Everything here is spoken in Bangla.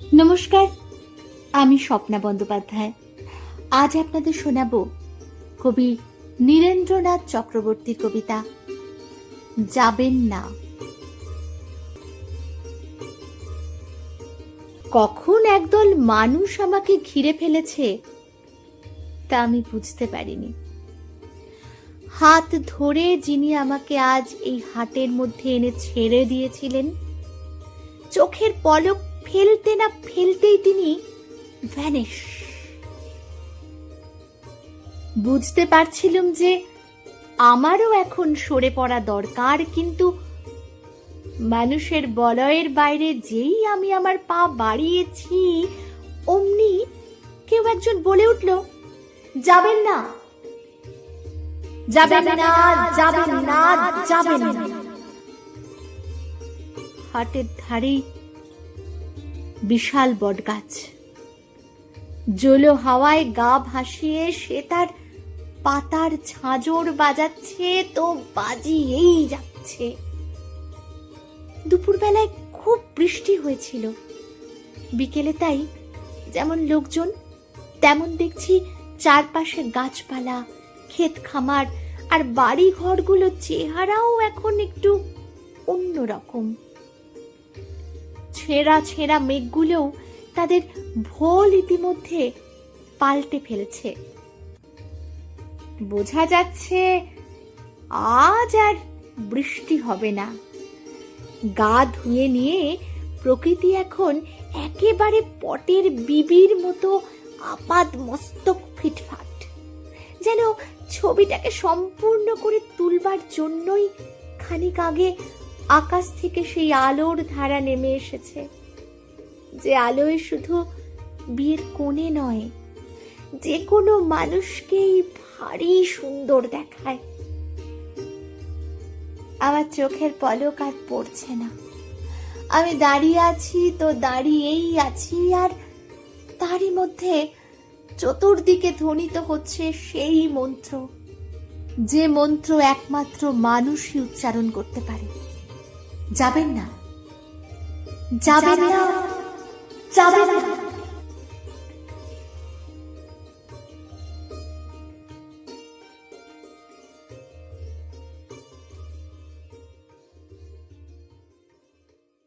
নমস্কার, আমি স্বপ্না বন্দ্যোপাধ্যায়। আজ আপনাদের শোনাব কবি নীরেন্দ্রনাথ চক্রবর্তীর কবিতা, যাবেন না। কখন একদল মানুষ আমাকে ঘিরে ফেলেছে, তা আমি বুঝতে পারিনি। হাত ধরে যিনি আমাকে আজ এই হাটের মধ্যে এনে ছেড়ে দিয়েছিলেন, চোখের পলক ফেলতে না ফেলতেই তিনি ভ্যানিশ বুঝতে পারছিলাম যে আমারও এখন সরে পড়া দরকার, কিন্তু মানুষের বলয়ের বাইরে যেই আমি আমার পা বাড়িয়েছি, অমনি কেউ একজন বলে উঠল, যাবেন না। যাবেন না যাবেন না যাবেন না। হাটের ধারেই বিশাল বটগাছ। জলো হাওয়ায় গা ভাসিয়ে সে তার পাতার ঝাঁঝর বাজাচ্ছে, তো বাজিয়েই যাচ্ছে। দুপুরবেলায় খুব বৃষ্টি হয়েছিল। বিকেলে তাই যেমন লোকজন, তেমন দেখছি চারপাশে গাছপালা, ক্ষেত খামার আর বাড়ি ঘরগুলো চেহারাও এখন একটু অন্যরকম। ছেঁড়া ছেঁড়া মেঘগুলোও তাদের ভোল ইতিমধ্যে পাল্টে ফেলেছে। বোঝা যাচ্ছে আজ আর বৃষ্টি হবে না। গা ধুয়ে নিয়ে প্রকৃতি এখন একেবারে পটের বিবির মতো আপাদ মস্তক ফিটফাট, যেন ছবিটাকে সম্পূর্ণ করে তুলবার জন্যই খানিক আগে আকাশ থেকে সেই আলোর ধারা নেমে এসেছে, যে আলোয় শুধু বিয়ের কোণে নয়, যে কোনো মানুষকেই ভারী সুন্দর দেখায়। আমার চোখের পলক আর পড়ছে না। আমি দাঁড়িয়ে আছি, তো দাঁড়িয়েই আছি, আর তারই মধ্যে চতুর্দিকে ধ্বনিত হচ্ছে সেই মন্ত্র, যে মন্ত্র একমাত্র মানুষই উচ্চারণ করতে পারে। যাবেন না। যাবেন না। যাবেন না।